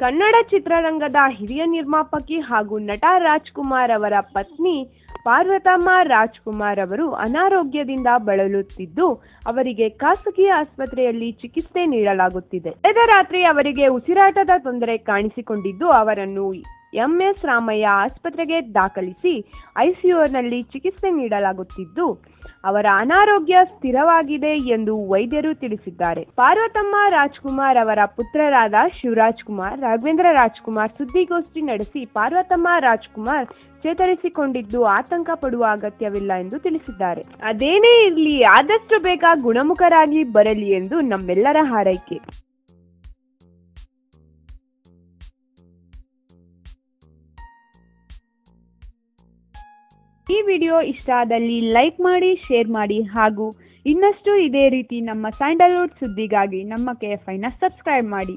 ಕನ್ನಡ ಚಿತ್ರರಂಗದ ಹಿರಿಯ ನಿರ್ಮಾಪಕಿ ಹಾಗೂ ನಟ ರಾಜ್ಕುಮಾರ್ ಅವರ ಪತ್ನಿ ಪಾರ್ವತಮ್ಮ ರಾಜ್ಕುಮಾರ್ ಅವರು ಅನಾರೋಗ್ಯದಿಂದ ಬಳಲುತ್ತಿದ್ದು, ಅವರಿಗೆ ಖಾಸಗಿ ಆಸ್ಪತ್ರೆಯಲ್ಲಿ ಚಿಕಿತ್ಸೆ ನೀಡಲಾಗುತ್ತಿದೆ. ಕಳೆದ ರಾತ್ರಿ ಅವರಿಗೆ ಉಸಿರಾಟದ ತೊಂದರೆ ಕಾಣಿಸಿಕೊಂಡಿದ್ದು, ಅವರನ್ನು ಎಂಎಸ್ ರಾಮಯ್ಯ ಆಸ್ಪತ್ರೆಗೆ ದಾಖಲಿಸಿ ಐಸಿಯುನಲ್ಲಿ ಚಿಕಿತ್ಸೆ ನೀಡಲಾಗುತ್ತಿದ್ದು, ಅವರ ಅನಾರೋಗ್ಯ ಸ್ಥಿರವಾಗಿದೆ ಎಂದು ವೈದ್ಯರು ತಿಳಿಸಿದ್ದಾರೆ. ಪಾರ್ವತಮ್ಮ ರಾಜ್ಕುಮಾರ್ ಅವರ ಪುತ್ರರಾದ ಶಿವರಾಜ್ ಕುಮಾರ್ ರಾಘವೇಂದ್ರ ರಾಜ್ಕುಮಾರ್ ಸುದ್ದಿಗೋಷ್ಠಿ ನಡೆಸಿ ಪಾರ್ವತಮ್ಮ ರಾಜ್ಕುಮಾರ್ ಚೇತರಿಸಿಕೊಂಡಿದ್ದು ಆತಂಕ ಪಡುವ ಅಗತ್ಯವಿಲ್ಲ ಎಂದು ತಿಳಿಸಿದ್ದಾರೆ. ಅದೇನೇ ಇರಲಿ, ಆದಷ್ಟು ಬೇಗ ಗುಣಮುಖರಾಗಿ ಬರಲಿ ಎಂದು ನಮ್ಮೆಲ್ಲರ ಹಾರೈಕೆ. ಈ ವಿಡಿಯೋ ಇಷ್ಟ ಆದಲ್ಲಿ ಲೈಕ್ ಮಾಡಿ, ಶೇರ್ ಮಾಡಿ ಹಾಗೂ ಇನ್ನಷ್ಟು ಇದೇ ರೀತಿ ನಮ್ಮ ಸ್ಯಾಂಡಲ್ವುಡ್ ಸುದ್ದಿಗಾಗಿ ನಮ್ಮ ಕೆ ಎಫ್ ಐನ ಸಬ್ಸ್ಕ್ರೈಬ್ ಮಾಡಿ.